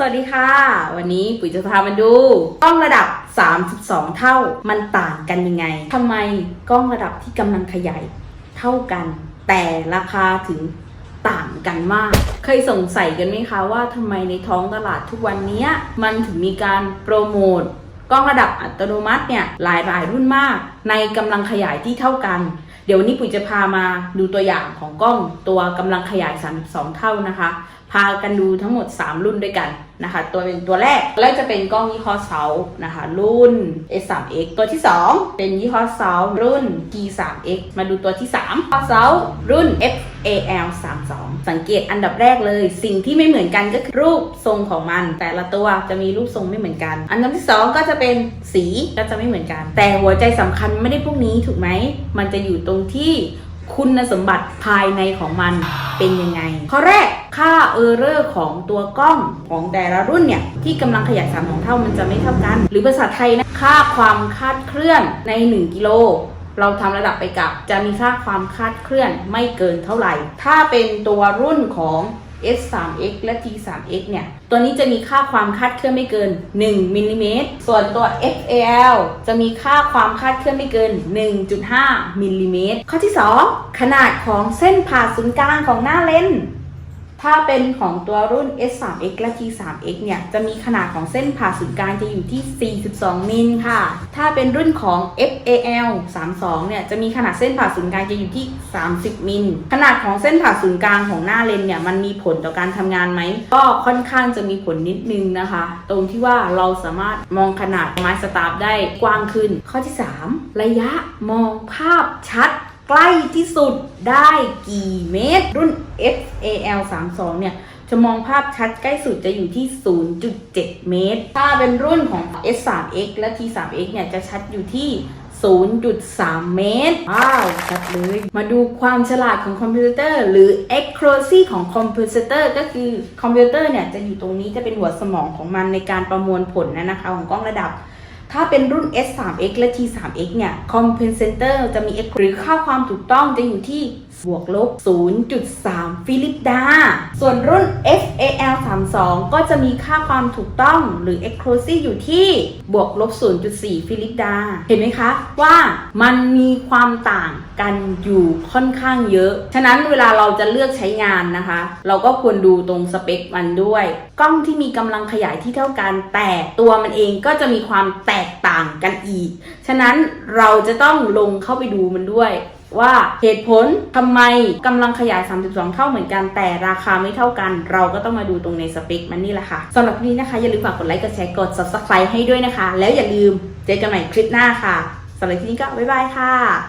สวัสดีค่ะ วันนี้ปุ๋ยจะพามาดู กล้องระดับ 32 เท่ามันต่างกันยังไงทำไมกล้องระดับที่กำลังขยายเท่ากัน แต่ราคาถึงต่างกันมาก เคยสงสัยกันไหมคะว่าทำไมในท้องตลาดทุกวันนี้มันถึงมีการโปรโมทกล้องระดับอัตโนมัติเนี่ยหลายหลายรุ่นมาก ในกำลังขยายที่เท่ากัน เดี๋ยววันนี้ปุ๋ยจะพามาดูตัวอย่างของกล้องตัวกำลังขยาย 32 เท่านะคะ พากันดูทั้งหมด 3 รุ่นด้วยกันนะคะ ตัวเป็นตัวแรกแล้วจะเป็นกล้องยี่ห้อเซานะคะ รุ่น S3X ตัวที่ 2 เป็นยี่ห้อเซารุ่น T3X มาดูตัวที่3ยี่ห้อเซารุ่น FAL32 สังเกตอันดับแรกเลย สิ่งที่ไม่เหมือนกันก็คือรูปทรงของมัน แต่ละตัวจะมีรูปทรงไม่เหมือนกัน อันดับที่ 2 ก็จะเป็นสีก็จะไม่เหมือนกัน แต่หัวใจสำคัญไม่ได้พวกนี้ถูกไหม มันจะอยู่ตรงที่คุณสมบัติภายในของมันเป็นยังไง ข้อแรก ค่าเออร์เรอร์ของตัวกล้องของแต่ละรุ่นเนี่ย ที่กำลังขยาย3ของเท่ามันจะไม่เท่ากัน หรือภาษาไทยนะ ค่าความคาดเคลื่อนใน 1 กิโล เราทำระดับไปกับ จะมีค่าความคาดเคลื่อนไม่เกินเท่าไหร่ ถ้าเป็นตัวรุ่นของ S3X และ T3X เนี่ย ตัวนี้จะมีค่าความคาดเคลื่อนไม่เกิน 1มิลลิเมตร ส่วนตัว FAL จะมีค่าความคาดเคลื่อนไม่เกิน 1.5มิลลิเมตร ข้อที่ 2 ขนาดของเส้นผ่าศูนย์กลางของหน้าเลนส์ ถ้าเป็นของตัวรุ่น S3X และ T3X เนี่ย จะมีขนาดของเส้นผ่าศูนย์กลางจะอยู่ที่ 42 มิลค่ะ ถ้าเป็นรุ่นของ FAL 32 เนี่ย จะมีขนาดเส้นผ่าศูนย์กลางจะอยู่ที่ 30 มิล ขนาดของเส้นผ่าศูนย์กลางของหน้าเลนเนี่ย มันมีผลต่อการทำงานไหม ก็ค่อนข้างจะมีผลนิดนึงนะคะ ตรงที่ว่าเราสามารถมองขนาดไม้สตาร์ฟได้กว้างขึ้น ข้อที่ 3 ระยะมองภาพชัด ใกล้ที่สุดได้กี่เมตร รุ่น FAL 32เนี่ยจะมองภาพชัดใกล้สุดจะอยู่ที่ 0.7 เมตร ถ้าเป็นรุ่นของ S3X และ T3X เนี่ยจะชัดอยู่ที่ 0.3 เมตร ว้าว ชัดเลย มาดูความฉลาดของคอมพิวเตอร์ หรือ accuracy ของคอมพิวเตอร์ก็คือคอมพิวเตอร์เนี่ยจะอยู่ตรงนี้จะเป็นหัวสมองของมันในการประมวลผลนะนะคะ ของกล้องระดับ ถ้าเป็นรุ่น S3X และ T3X เนี่ย Compensator จะมี X หรือค่าความถูกต้องจะอยู่ที่ บวกลบ 0.3 ฟิลิปดา ส่วนรุ่น FAL32 ก็จะมีค่าความถูกต้องหรือ accuracy อยู่ที่บวกลบ 0.4 ฟิลิปดา เห็นไหมคะว่ามันมีความต่างกันอยู่ค่อนข้างเยอะ ฉะนั้นเวลาเราจะเลือกใช้งานนะคะ เราก็ควรดูตรงสเปคมันด้วย กล้องที่มีกำลังขยายที่เท่ากัน แต่ตัวมันเองก็จะมีความแตกต่างกันอีก ฉะนั้นเราจะต้องลงเข้าไปดูมันด้วย ว่าเหตุผลทำไมกำลังขยาย 32 เท่าเหมือนกัน แต่ราคาไม่เท่ากัน เราก็ต้องมาดูตรงในสเปคมันนี่แหละค่ะสำหรับวันนี้นะคะ อย่าลืมฝากกดไลค์กดแชร์กด subscribe ให้ด้วยนะคะ แล้วอย่าลืมเจอกันใหม่คลิปหน้าค่ะสำหรับที่นี้ก็บ๊ายบายค่ะ